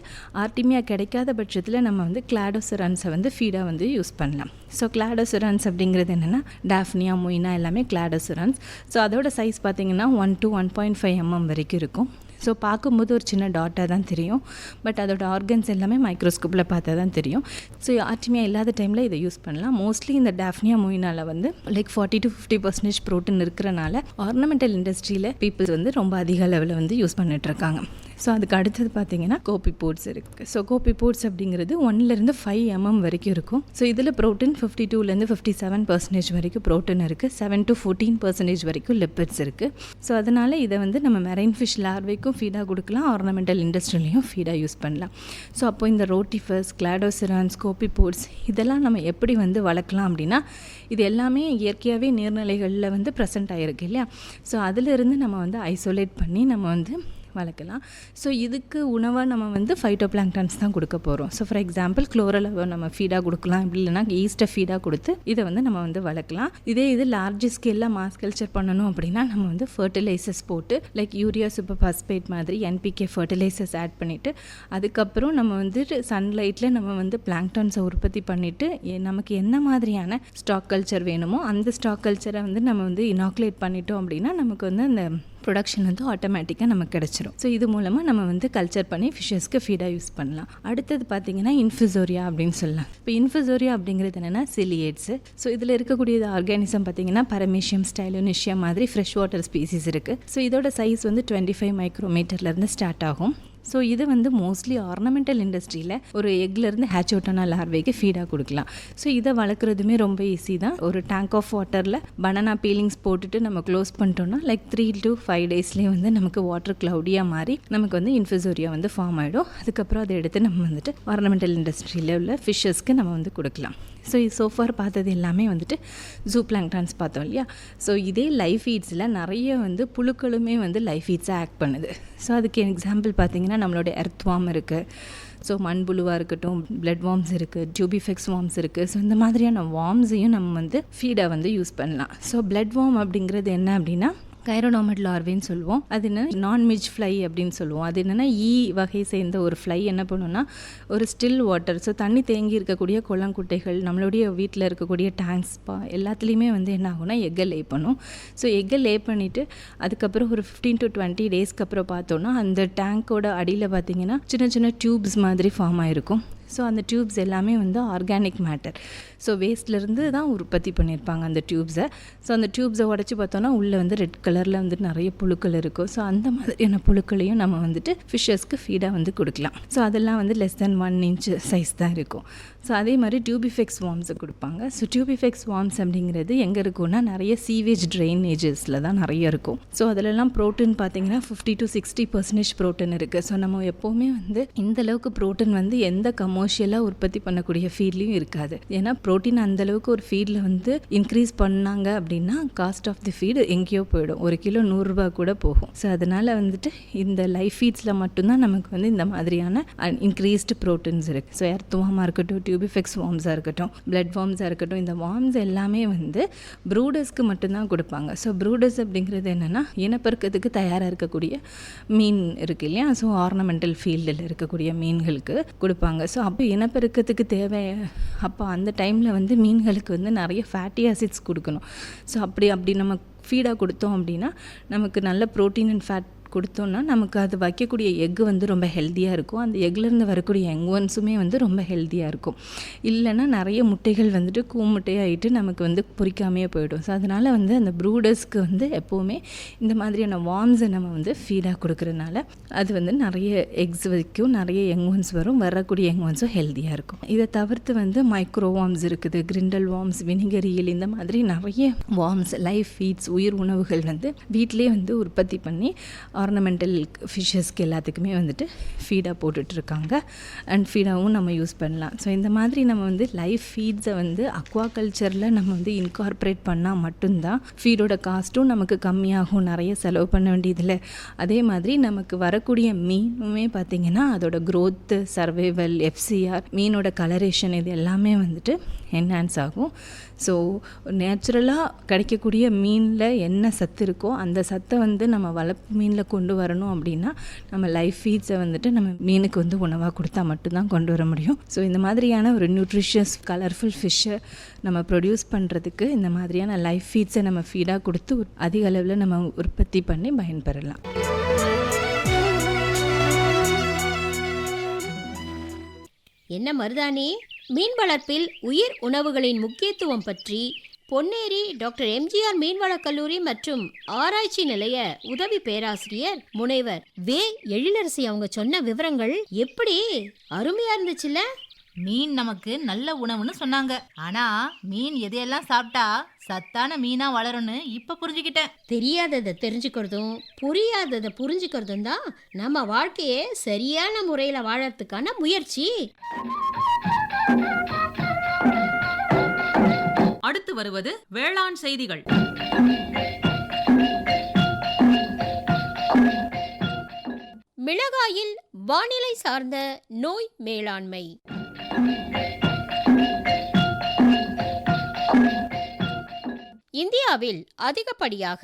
ஆர்டிமியா கிடைக்காத பட்சத்தில் நம்ம வந்து கிளாடோசரன்ஸை வந்து ஃபீடாக வந்து யூஸ் பண்ணலாம். ஸோ கிளாடோசரன்ஸ் அப்படிங்கிறது என்னென்னா டாஃப்னியா மொயினா எல்லாமே கிளாடோசரன்ஸ் ஸோ அதோட சைஸ் பார்த்தீங்கன்னா one to one point five mm வரைக்கும் இருக்கும். ஸோ பார்க்கும்போது ஒரு சின்ன டாட்டாக தான் தெரியும். பட் அதோட ஆர்கன்ஸ் எல்லாமே மைக்ரோஸ்கோப்பில் பார்த்தா தான் தெரியும். ஸோ ஆர்டிமியா இல்லாத டைமில் இதை யூஸ் பண்ணலாம். மோஸ்ட்லி இந்த டாஃப்னியா மொயினால வந்து like forty to fifty percentage protein இருக்கிறனால ஆர்னமெண்டல் இண்டஸ்ட்ரியில் பீப்புள்ஸ் வந்து ரொம்ப அதிக லெவலில் வந்து யூஸ் பண்ணிட்டு இருக்காங்க. ஸோ அதுக்கு அடுத்தது பார்த்தீங்கன்னா கோபி போட்ஸ் இருக்குது ஸோ கோபி போட்ஸ் அப்படிங்கிறது ஒன்லேருந்து ஃபைவ் எம்எம் வரைக்கும் இருக்கும். ஸோ இதில் ப்ரோட்டீன் ஃபிஃப்டி டூலேருந்து ஃபிஃப்டி செவன் பர்சன்டேஜ் வரைக்கும் ப்ரோட்டீன் இருக்குது செவன் டு ஃபோர்டீன் பர்சன்டேஜ் வரைக்கும் லிப்பிட்ஸ் இருக்குது ஸோ அதனால் இதை வந்து நம்ம மெரைன் ஃபிஷ் லார்வைக்கும் ஃபீடாக கொடுக்கலாம். ஆர்னமெண்டல் இண்டஸ்ட்ரிலையும் ஃபீடாக யூஸ் பண்ணலாம். ஸோ அப்போ இந்த ரோட்டிஃபர்ஸ் கிளாடோசிரான்ஸ் கோபி போட்ஸ் இதெல்லாம் நம்ம எப்படி வந்து வளர்க்கலாம் அப்படின்னா இது எல்லாமே இயற்கையாகவே நீர்நிலைகளில் வந்து ப்ரெசென்ட் ஆகிருக்கு இல்லையா? ஸோ அதிலிருந்து நம்ம வந்து ஐசோலேட் பண்ணி நம்ம வந்து வளர்க்கலாம். ஸோ இதுக்கு உணவாக நம்ம வந்து ஃபைட்டோ பிளாங்டன்ஸ் தான் கொடுக்க போகிறோம் ஸோ ஃபார் எக்ஸாம்பிள் குளோரலவை நம்ம ஃபீடாக கொடுக்கலாம். இப்படி இல்லைனா ஈஸ்ட்டை ஃபீடாக கொடுத்து இதை வந்து நம்ம வந்து வளர்க்கலாம். இதே இது லார்ஜ் ஸ்கேலில் மாஸ் கல்ச்சர் பண்ணணும் அப்படின்னா நம்ம வந்து ஃபர்டிலைசர்ஸ் போட்டு லைக் யூரியா சூப்பர் பாஸ்பேட் மாதிரி என்பிகே ஃபர்டிலைசர்ஸ் ஆட் பண்ணிவிட்டு அதுக்கப்புறம் நம்ம வந்து சன்லைட்டில் நம்ம வந்து பிளாங்டன்ஸை உற்பத்தி பண்ணிவிட்டு நமக்கு என்ன மாதிரியான ஸ்டாக் கல்ச்சர் வேணுமோ அந்த ஸ்டாக் கல்ச்சரை வந்து நம்ம வந்து இனாக்குலேட் பண்ணிட்டோம் அப்படின்னா நமக்கு வந்து அந்த ப்ரொடக்ஷன் வந்து ஆட்டோமேட்டிக்காக நமக்கு கிடச்சிரும். ஸோ இது மூலமாக நம்ம வந்து கல்ச்சர் பண்ணி ஃபிஷ்ஷஸ்க்கு ஃபீடாக யூஸ் பண்ணலாம். அடுத்தது பார்த்தீங்கன்னா இன்ஃபிசோரியா அப்படின்னு சொல்லலாம். இப்போ இன்ஃபிசோரியா அப்படிங்கிறது என்னென்னா சிலியேட்ஸு ஸோ இதில் இருக்கக்கூடிய ஆர்கானிசம் பார்த்தீங்கன்னா பரமேஷியம் ஸ்டைலோனிஷியா மாதிரி ஃப்ரெஷ் வாட்டர் ஸ்பீசிஸ் இருக்குது ஸோ இதோட சைஸ் வந்து டுவெண்ட்டி ஃபைவ் மைக்ரோமீட்டர்லேருந்து ஸ்டார்ட் ஆகும். ஸோ இது வந்து மோஸ்ட்லி ஆர்னமெண்டல் இண்டஸ்ட்ரியில் ஒரு எக்லேருந்து ஹேச் அவுட்டான லார்வேக்கு ஃபீடாக கொடுக்கலாம். ஸோ இதை வளர்க்குறதுமே ரொம்ப ஈஸி தான். ஒரு டேங்க் ஆஃப் வாட்டரில் பனானா பீலிங்ஸ் போட்டுட்டு நம்ம க்ளோஸ் பண்ணிட்டோம்னா லைக் த்ரீ டு ஃபைவ் டேஸ்லேயே வந்து நமக்கு வாட்டர் க்ளவுடியாக மாறி நமக்கு வந்து இன்ஃபிசோரியா வந்து ஃபார்ம் ஆகிடும் அதுக்கப்புறம் அதை எடுத்து நம்ம வந்துட்டு ஆர்னமெண்டல் இண்டஸ்ட்ரியில் உள்ள ஃபிஷ்ஷஸ்க்கு நம்ம வந்து கொடுக்கலாம். ஸோ இது சோஃபார் பார்த்தது எல்லாமே வந்துட்டு ஜூ பிளாங்டான்ஸ் பார்த்தோம் இல்லையா? ஸோ இதே லைஃப் ஃபீட்ஸில் நிறைய வந்து புழுக்களுமே வந்து லைஃப் ஃபீட்ஸாக ஆக்ட் பண்ணுது. ஸோ அதுக்கு எக்ஸாம்பிள் பார்த்தீங்கன்னா நம்மளோட எர்த்வாம் இருக்குது ஸோ மண்புழுவாக இருக்கட்டும் பிளட் வார்ம்ஸ் இருக்குது டியூபிஃபெக்ஸ் வார்ம்ஸ் இருக்குது ஸோ இந்த மாதிரியான வார்ம்ஸையும் நம்ம வந்து ஃபீடாக வந்து யூஸ் பண்ணலாம். ஸோ பிளட் வார்ம் அப்படிங்கிறது என்ன அப்படின்னா கைரோனோமட் லார்வேன்னு சொல்லுவோம். அது என்ன? நான்மிஜ் ஃப்ளை அப்படின்னு சொல்லுவோம். அது என்னென்னா ஈ e வகை சேர்ந்த ஒரு ஃப்ளை என்ன பண்ணுன்னா ஒரு ஸ்டில் வாட்டர் ஸோ தண்ணி தேங்கி இருக்கக்கூடிய குளங்குட்டைகள் நம்மளுடைய வீட்டில் இருக்கக்கூடிய டேங்க்ஸ் பா எல்லாத்துலேயுமே வந்து என்ன ஆகும்னா எக்கை லே பண்ணும். ஸோ எக்கை லே பண்ணிவிட்டு அதுக்கப்புறம் ஒரு ஃபிஃப்டீன் டு டுவெண்ட்டி டேஸ்க்கு அப்புறம் பார்த்தோன்னா அந்த டேங்க்கோட அடியில் பார்த்தீங்கன்னா சின்ன சின்ன டியூப்ஸ் மாதிரி ஃபார்ம் ஆகிருக்கும் ஸோ அந்த டியூப்ஸ் எல்லாமே வந்து ஆர்கானிக் மேட்டர் ஸோ வேஸ்ட்லேருந்து தான் உற்பத்தி பண்ணியிருப்பாங்க அந்த டியூப்ஸை ஸோ அந்த டியூப்ஸை உடச்சி பார்த்தோன்னா உள்ளே வந்து ரெட் கலரில் வந்துட்டு நிறைய புழுக்கள் இருக்கும். ஸோ அந்த மாதிரியான புழுக்களையும் நம்ம வந்துட்டு ஃபிஷ்ஷஸ்க்கு ஃபீடாக வந்து கொடுக்கலாம். ஸோ அதெல்லாம் வந்து less than one inch size தான் இருக்கும். ஸோ அதே மாதிரி டியூபிஃபெக்ஸ் வார்ம்ஸை கொடுப்பாங்க. ஸோ டியூபிஃபெக்ஸ் வார்ம்ஸ் அப்படிங்கிறது எங்கே இருக்கும்னா நிறைய சீவேஜ் ட்ரைனேஜஸில் தான் நிறைய இருக்கும். ஸோ அதிலெல்லாம் ப்ரோட்டீன் பார்த்தீங்கன்னா fifty to sixty percentage protein இருக்குது ஸோ நம்ம எப்போவுமே வந்து இந்த அளவுக்கு ப்ரோட்டீன் வந்து எந்த கமர்ஷியலாக உற்பத்தி பண்ணக்கூடிய ஃபீட்லேயும் இருக்காது. ஏன்னா ப்ரோட்டீன் அந்தளவுக்கு ஒரு ஃபீடில் வந்து இன்க்ரீஸ் பண்ணாங்க அப்படின்னா காஸ்ட் ஆஃப் தி ஃபீடு எங்கேயோ போயிடும். ஒரு கிலோ நூறுரூபா கூட போகும். ஸோ அதனால் வந்துட்டு இந்த லைஃப் ஃபீட்ஸில் மட்டும்தான் நமக்கு வந்து இந்த மாதிரியான இன்க்ரீஸ்டு ப்ரோட்டீன்ஸ் இருக்குது ஸோ எர்த் இருக்கட்டும் டியூபிஃபெக்ஸ் வார்ம்ஸாக இருக்கட்டும் பிளட் வார்ம்ஸாக இருக்கட்டும் இந்த வார்ம்ஸ் எல்லாமே வந்து ப்ரூடர்ஸ்க்கு மட்டும்தான் கொடுப்பாங்க. ஸோ ப்ரூடர்ஸ் அப்படிங்கிறது என்னென்னா இனப்பெருக்கத்துக்கு தயாராக இருக்கக்கூடிய மீன் இருக்குது இல்லையா? ஸோ ஆர்னமெண்டல் ஃபீல்டில் இருக்கக்கூடிய மீன்களுக்கு கொடுப்பாங்க. ஸோ அப்போ இனப்பெருக்கத்துக்கு தேவை அப்போ அந்த டைம் டைமில் வந்து மீன்களுக்கு வந்து நிறைய ஃபேட்டி ஆசிட்ஸ் கொடுக்கணும். ஸோ அப்படி அப்படி நம்ம ஃபீடாக கொடுத்தோம் அப்படின்னா நமக்கு நல்ல ப்ரோட்டீன் அண்ட் ஃபேட் கொடுத்தோன்னா நமக்கு அது வைக்கக்கூடிய எக்கு வந்து ரொம்ப ஹெல்த்தியாக இருக்கும். அந்த எக்லேருந்து வரக்கூடிய யங் ஒன்ஸுமே வந்து ரொம்ப ஹெல்த்தியாக இருக்கும். இல்லைன்னா நிறைய முட்டைகள் வந்துட்டு கூமுட்டையாகிட்டு நமக்கு வந்து பொறிக்காமையே போயிடும். ஸோ அதனால் வந்து அந்த ப்ரூடர்ஸ்க்கு வந்து எப்போவுமே இந்த மாதிரியான வார்ம்ஸை நம்ம வந்து ஃபீடாக கொடுக்குறதுனால அது வந்து நிறைய எக்ஸ் வைக்கும் நிறைய யங் ஒன்ஸ் வரும் வரக்கூடிய யங் ஒன்ஸும் ஹெல்த்தியாக இருக்கும். இதை தவிர்த்து வந்து மைக்ரோ வார்ம்ஸ் இருக்குது கிரிண்டல் வார்ம்ஸ் வினிகரியல் இந்த மாதிரி நிறைய வார்ம்ஸ் லைஃப் ஃபீட்ஸ் உயிர் உணவுகள் வந்து வீட்டிலே வந்து உற்பத்தி பண்ணி ஆர்னமெண்டல் ஃபிஷ்ஷஸ்க்கு எல்லாத்துக்குமே வந்துட்டு ஃபீடாக போட்டுட்ருக்காங்க. அண்ட் ஃபீடாகவும் நம்ம யூஸ் பண்ணலாம். ஸோ இந்த மாதிரி நம்ம வந்து லைஃப் ஃபீட்ஸை வந்து அக்வா கல்ச்சரில் நம்ம வந்து இன்கார்ப்ரேட் பண்ணால் மட்டும்தான் ஃபீடோட காஸ்ட்டும் நமக்கு கம்மியாகும். நிறைய செலவு பண்ண வேண்டியதில்லை. அதே மாதிரி நமக்கு வரக்கூடிய மீனுமே பார்த்திங்கன்னா அதோட க்ரோத்து சர்வைவல் எஃப்சிஆர் மீனோட கலரேஷன் இது எல்லாமே வந்துட்டு என்ஹான்ஸ் ஆகும். ஸோ நேச்சுரலாக கிடைக்கக்கூடிய மீனில் என்ன சத்து இருக்கோ அந்த சத்தை வந்து நம்ம வளர்ப்பு மீனில் கொண்டு வரணும் அப்படின்னா நம்ம லைஃப் ஃபீட்ஸை வந்துட்டு நம்ம மீனுக்கு வந்து உணவாக கொடுத்தா மட்டும்தான் கொண்டு வர முடியும். ஸோ இந்த மாதிரியான ஒரு நியூட்ரிஷியஸ் கலர்ஃபுல் ஃபிஷ்ஷை நம்ம ப்ரொடியூஸ் பண்ணுறதுக்கு இந்த மாதிரியான லைஃப் ஃபீட்ஸை நம்ம ஃபீடாக கொடுத்து அதிக அளவில் நம்ம உற்பத்தி பண்ணி பயன்பெறலாம். என்ன மருதானி மீன் வளர்ப்பில் உயிர் உணவுகளின் முக்கியத்துவம் பற்றி பொன்னேரி டாக்டர் எம்ஜிஆர் மீன்வளக் கல்லூரி மற்றும் ஆராய்ச்சி நிலைய உதவி பேராசிரியர் முனைவர் வே. எழிலரசி அவங்க சொன்ன விவரங்கள் எப்படி? அருமையா இருந்துச்சுல்ல? மீன் நமக்கு நல்ல உணவுன்னு சொன்னாங்க. ஆனா மீன் எதையெல்லாம் சாப்பிட்டா சத்தான மீனா வளரும்னு இப்ப புரிஞ்சுக்கிட்டேன். தெரியாததை தெரிஞ்சுக்கிறதும் புரியாததை புரிஞ்சுக்கிறதும் தான் நம்ம வாழ்க்கையை சரியான முறையில் வாழறதுக்கான முயற்சி. அடுத்து வருவது வேளாண் செய்திகள். மிளகாயில் வானிலை சார்ந்த நோய் மேலாண்மை. இந்தியாவில் அதிகப்படியாக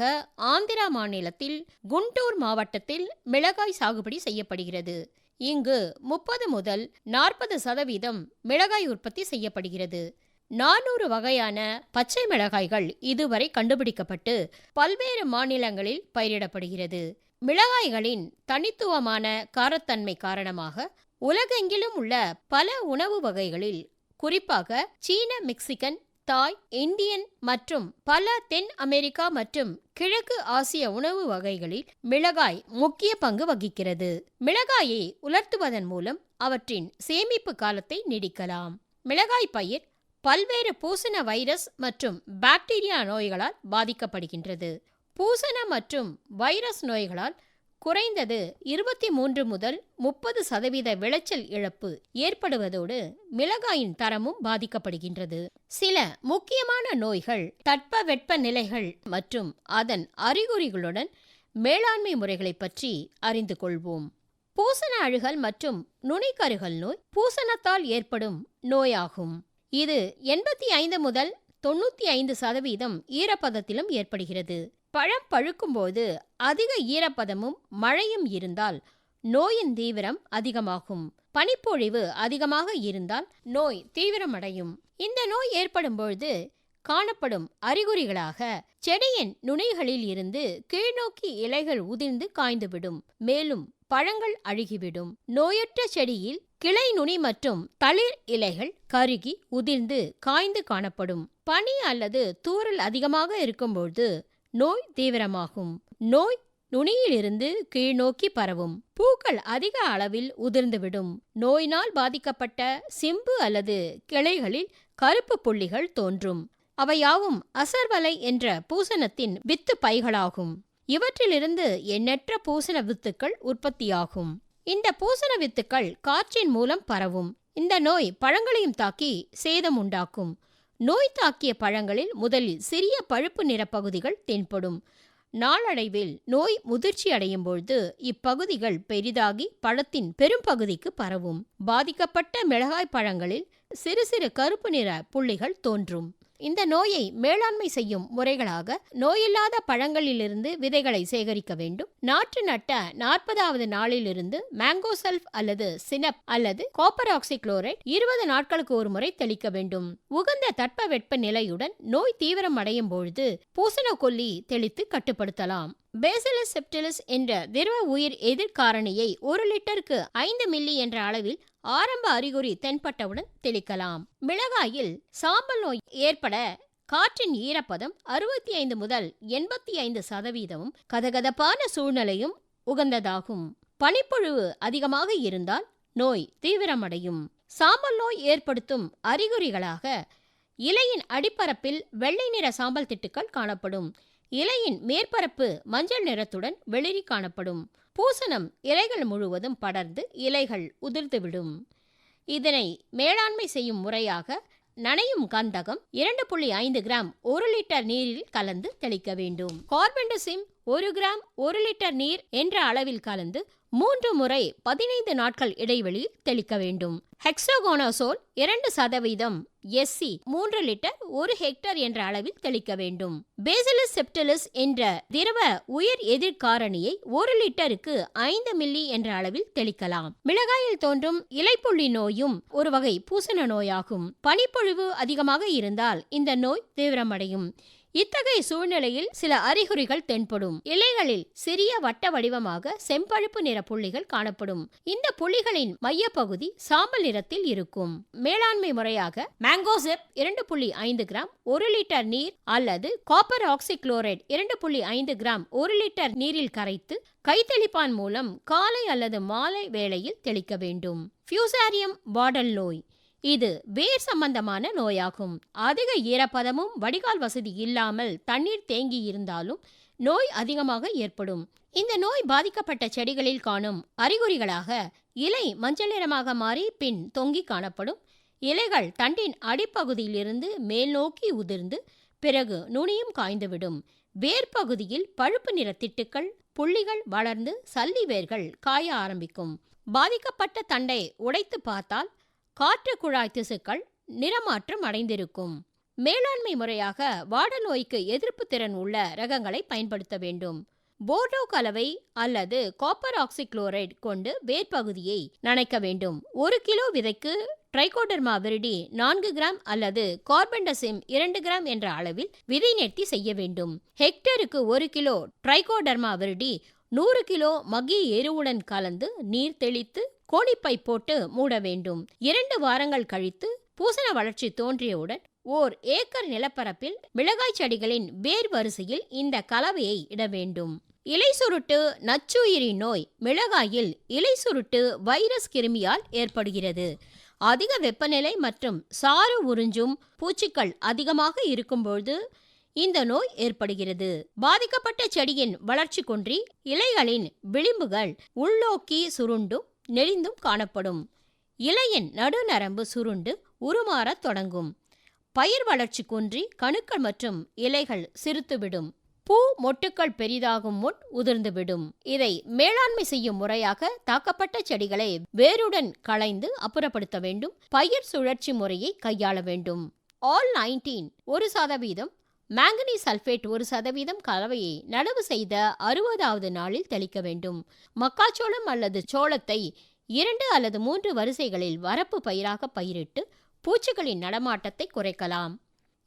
ஆந்திரா மாநிலத்தில் குண்டூர் மாவட்டத்தில் மிளகாய் சாகுபடி செய்யப்படுகிறது. இங்கு முப்பது முதல் நாற்பது சதவீதம் மிளகாய் உற்பத்தி செய்யப்படுகிறது. நானூறு வகையான பச்சை மிளகாய்கள் இதுவரை கண்டுபிடிக்கப்பட்டு பல்வேறு மாநிலங்களில் பயிரிடப்படுகிறது. மிளகாய்களின் தனித்துவமான காரத்தன்மை காரணமாக உலகெங்கிலும் உள்ள பல உணவு வகைகளில் குறிப்பாக சீன மெக்சிகன் தாய் இந்தியன் மற்றும் பல தென் அமெரிக்கா மற்றும் கிழக்கு ஆசிய உணவு வகைகளில் மிளகாய் முக்கிய பங்கு வகிக்கிறது. மிளகாயை உலர்த்துவதன் மூலம் அவற்றின் சேமிப்பு காலத்தை நீடிக்கலாம். மிளகாய் பயிர் பல்வேறு பூசண வைரஸ் மற்றும் பாக்டீரியா நோய்களால் பாதிக்கப்படுகின்றது. பூசண மற்றும் வைரஸ் நோய்களால் குறைந்தது இருபத்தி மூன்று முதல் முப்பது சதவீத விளைச்சல் இழப்பு ஏற்படுவதோடு மிளகாயின் தரமும் பாதிக்கப்படுகின்றது. சில முக்கியமான நோய்கள் தட்பவெட்ப நிலைகள் மற்றும் அதன் அறிகுறிகளுடன் மேலாண்மை முறைகளை பற்றி அறிந்து கொள்வோம். பூசண அழுகல் மற்றும் நுனிக்கருகல் நோய் பூசணத்தால் ஏற்படும் நோயாகும். இது எண்பத்தி ஐந்து முதல் தொண்ணூத்தி ஐந்து சதவீதம் ஈரப்பதத்திலும் ஏற்படுகிறது. பழம் பழுக்கும்போது அதிக ஈரப்பதமும் மழையும் இருந்தால் நோயின் தீவிரம் அதிகமாகும். பனிப்பொழிவு அதிகமாக இருந்தால் நோய் தீவிரமடையும். இந்த நோய் ஏற்படும் பொழுது காணப்படும் அறிகுறிகளாக செடியின் நுனிகளில் இருந்து கீழ்நோக்கி இலைகள் உதிர்ந்து காய்ந்துவிடும். மேலும் பழங்கள் அழுகிவிடும். நோயற்ற செடியில் கிளை நுனி மற்றும் தளிர் இலைகள் கருகி உதிர்ந்து காய்ந்து காணப்படும். பனி அல்லது தூறல் அதிகமாக இருக்கும்பொழுது நோய் தீவிரமாகும். நோய் நுனியிலிருந்து கீழ்நோக்கி பரவும். பூக்கள் அதிக அளவில் உதிர்ந்துவிடும். நோயினால் பாதிக்கப்பட்ட சிம்பு அல்லது கிளைகளில் கருப்பு புள்ளிகள் தோன்றும். அவையாவும் அசர்வலை என்ற பூசணத்தின் வித்து பைகளாகும் இவற்றிலிருந்து எண்ணற்ற பூசண வித்துக்கள் உற்பத்தியாகும். இந்த பூசண வித்துக்கள் காற்றின் மூலம் பரவும். இந்த நோய் பழங்களையும் தாக்கி சேதம் உண்டாக்கும். நோய் தாக்கிய பழங்களில் முதலில் சிறிய பழுப்பு நிற பகுதிகள் தென்படும். நாளடைவில் நோய் முதிர்ச்சி அடையும் பொழுது இப்பகுதிகள் பெரிதாகி பழத்தின் பெரும்பகுதிக்கு பரவும். பாதிக்கப்பட்ட மிளகாய் பழங்களில் சிறு சிறு கருப்பு நிற புள்ளிகள் தோன்றும். இந்த நோயை மேலாண்மை செய்யும் முறைகளாக நோயில்லாத பழங்களிலிருந்து விதைகளை சேகரிக்க வேண்டும். நாற்று நட்ட நாற்பதாவது நாளிலிருந்து மேங்கோ செல்ஃப் அல்லது சினப் அல்லது காப்பர் ஆக்சிக்ளோரைட் இருபது நாட்களுக்கு ஒரு முறை தெளிக்க வேண்டும். உகந்த தட்பவெட்ப நிலையுடன் நோய் தீவிரம் அடையும் பொழுது பூசணக்கொல்லி தெளித்து கட்டுப்படுத்தலாம். பேசலஸ் செப்டிலிஸ் என்ற திரவ உயிர் எதிர்காரணியை ஒரு லிட்டருக்கு ஐந்து மில்லி என்ற அளவில் ஆரம்ப அறிகுறி தென்பட்டவுடன் தெளிக்கலாம். மிளகாயில் சாம்பல் நோய் ஏற்பட காற்றின் ஈரப்பதம் அறுபத்தி ஐந்து முதல் எண்பத்தி ஐந்து சதவீதமும் கதகதப்பான சூழ்நிலையும் உகந்ததாகும். பனிப்பொழிவு அதிகமாக இருந்தால் நோய் தீவிரமடையும். சாம்பல் நோய் ஏற்படுத்தும் அறிகுறிகளாக இலையின் அடிப்பரப்பில் வெள்ளை நிற சாம்பல் திட்டுக்கள் காணப்படும். இலையின் மேற்பரப்பு மஞ்சள் நிறத்துடன் வெளிரி காணப்படும். பூசணம் இலைகள் முழுவதும் படர்ந்து இலைகள் உதிர்ந்துவிடும். இதனை மேலாண்மை செய்யும் முறையாக நனையும் கந்தகம் இரண்டு புள்ளி ஐந்து கிராம் ஒரு லிட்டர் நீரில் கலந்து தெளிக்க வேண்டும். கார்பெண்டசிம் ஒரு கிராம் ஒரு லிட்டர் நீர் என்ற அளவில் கலந்து மூன்று முறை பதினைந்து நாட்கள் இடைவெளியில் தெளிக்க வேண்டும். ஹெக்ஸாகோனோசோல் இரண்டு சதவீதம் எஸ்சி மூன்று லிட்டர் ஒரு ஹெக்டர் என்ற அளவில் தெளிக்க வேண்டும். பேசிலஸ் செப்டலிஸ் என்ற திரவ உயர் எதிர்காரணியை ஒரு லிட்டருக்கு ஐந்து மில்லி என்ற அளவில் தெளிக்கலாம். மிளகாயில் தோன்றும் இலைப்புள்ளி நோயும் ஒரு வகை பூசண நோயாகும். பனிப்பொழிவு அதிகமாக இருந்தால் இந்த நோய் தீவிரமடையும். இத்தகைய சூழ்நிலையில் சில அறிகுறிகள் தென்படும். இலைகளில் சிறிய வட்ட வடிவமாக செம்பழுப்பு நிற புள்ளிகள் காணப்படும். இந்த புள்ளிகளின் மையப்பகுதி சாம்பல் நிறத்தில் இருக்கும். மேலாண்மை முறையாக மேங்கோசெப் இரண்டு புள்ளி ஐந்து கிராம் ஒரு லிட்டர் நீர் அல்லது காப்பர் ஆக்சிக்ளோரைட் இரண்டு புள்ளி ஐந்து கிராம் ஒரு லிட்டர் நீரில் கரைத்து கைத்தெளிப்பான் மூலம் காலை அல்லது மாலை வேளையில் தெளிக்க வேண்டும். ஃபியூசாரியம் பாடல் நோய் இது வேர் சம்பந்தமான நோயாகும். அதிக ஈரப்பதமும் வடிகால் வசதி இல்லாமல் தண்ணீர் தேங்கி இருந்தாலும் நோய் அதிகமாக ஏற்படும். இந்த நோய் பாதிக்கப்பட்ட செடிகளில் காணும் அறிகுறிகளாக இலை மஞ்சள் நிறமாக மாறி பின் தொங்கி காணப்படும். இலைகள் தண்டின் அடிப்பகுதியிலிருந்து மேல் நோக்கி உதிர்ந்து பிறகு நுனியும் காய்ந்துவிடும். வேர் பகுதியில் பழுப்பு நிற திட்டுக்கள் புள்ளிகள் வளர்ந்து சல்லி வேர்கள் காய ஆரம்பிக்கும். பாதிக்கப்பட்ட தண்டை உடைத்து பார்த்தால் காற்று குழாய் திசுக்கள் நிறமாற்றம் அடைந்திருக்கும். மேலாண்மை முறையாக வாட நோய்க்கு எதிர்ப்பு திறன் உள்ள ரகங்களை பயன்படுத்த வேண்டும். போர்டோ கலவை அல்லது காப்பர் ஆக்சிக்ளோரைடு கொண்டு வேர்பகுதியை நனைக்க வேண்டும். ஒரு கிலோ விதைக்கு ட்ரைகோடர்மா விரிடி நான்கு கிராம் அல்லது கார்பன்டசிம் இரண்டு கிராம் என்ற அளவில் விதை நேர்த்தி செய்ய வேண்டும். ஹெக்டருக்கு ஒரு கிலோ ட்ரைகோடர்மா விரிடி நூறு கிலோ மகிய எருவுடன் கலந்து நீர் தெளித்து கோணிப்பை போட்டு மூட வேண்டும். இரண்டு வாரங்கள் கழித்து பூசண வளர்ச்சி தோன்றியவுடன் ஓர் ஏக்கர் நிலப்பரப்பில் மிளகாய் செடிகளின் வேர் வரிசையில் இந்த கலவையை இட வேண்டும். இலை சுருட்டு நச்சுயிரி நோய் மிளகாயில் இலை சுருட்டு வைரஸ் கிருமியால் ஏற்படுகிறது. அதிக வெப்பநிலை மற்றும் சாறு உறிஞ்சும் பூச்சிகள் அதிகமாக இருக்கும்பொழுது இந்த நோய் ஏற்படுகிறது. பாதிக்கப்பட்ட செடியின் வளர்ச்சி குன்றி இலைகளின் விளிம்புகள் உள்நோக்கி சுருண்டும் நெளிந்தும் காணப்படும். இலையின் நடுநரம்பு சுருண்டு உருமாறத் தொடங்கும். பயிர் வளர்ச்சி குன்றி கணுக்கள் மற்றும் இலைகள் சிறுத்துவிடும். பூ மொட்டுக்கள் பெரிதாகும் முன் உதிர்ந்துவிடும். இதை மேலாண்மை செய்யும் முறையாக தாக்கப்பட்ட செடிகளை வேருடன் களைந்து அப்புறப்படுத்த வேண்டும். பயிர் சுழற்சி முறையை கையாள வேண்டும். ஆல் நைன்டீன் ஒரு சதவீதம் மாங்கனீஸ் சல்ஃபேட் ஒரு சதவீதம் கலவையை நடவு செய்த அறுபதாவது நாளில் தெளிக்க வேண்டும். மக்காச்சோளம் அல்லது சோளத்தை இரண்டு அல்லது மூன்று வரிசைகளில் வரப்பு பயிராக பயிரிட்டு பூச்சிகளின் நடமாட்டத்தை குறைக்கலாம்.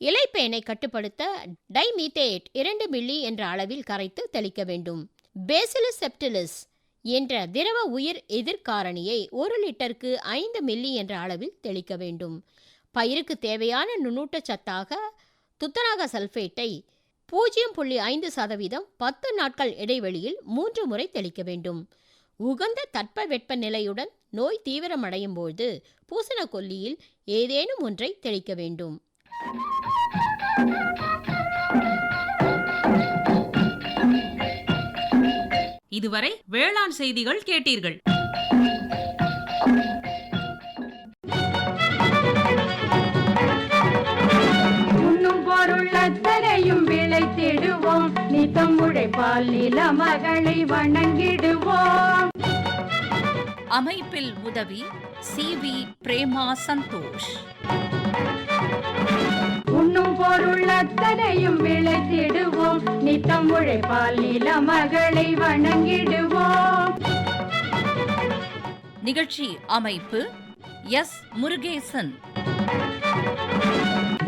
இலைப்பேனை கட்டுப்படுத்த டைமீத்தேட் இரண்டு மில்லி என்ற அளவில் கரைத்து தெளிக்க வேண்டும். பேசிலஸ் செப்டிலிஸ் என்ற திரவ உயிர் எதிர்காரணியை ஒரு லிட்டருக்கு ஐந்து மில்லி என்ற அளவில் தெளிக்க வேண்டும். பயிருக்கு தேவையான நுண்ணூட்டச்சத்தாக துத்தநாக சல்பேட்டை பூஜ்ஜியம் புள்ளி ஐந்து சதவீதம் பத்து நாட்கள் இடைவெளியில் மூன்று முறை தெளிக்க வேண்டும். உகந்த தட்பவெட்ப நிலையுடன் நோய் தீவிரமடையும் போது பூசணக்கொல்லியில் ஏதேனும் ஒன்றை தெளிக்க வேண்டும். இதுவரை வேளாண் செய்திகள் கேட்டீர்கள். அத்தனையும் விளைத்திடுவோம் நித்தம் உழைப்பால் நில மகளை வணங்கிடுவோம். அமைப்பில் உதவி சி வி பிரேமா சந்தோஷ். உண்ணும் பொருள் அத்தனையும் விளைத்திடுவோம். நித்தம் உழைப்பால் நில மகளை வணங்கிடுவோம். நிகழ்ச்சி அமைப்பு எஸ். முருகேசன்.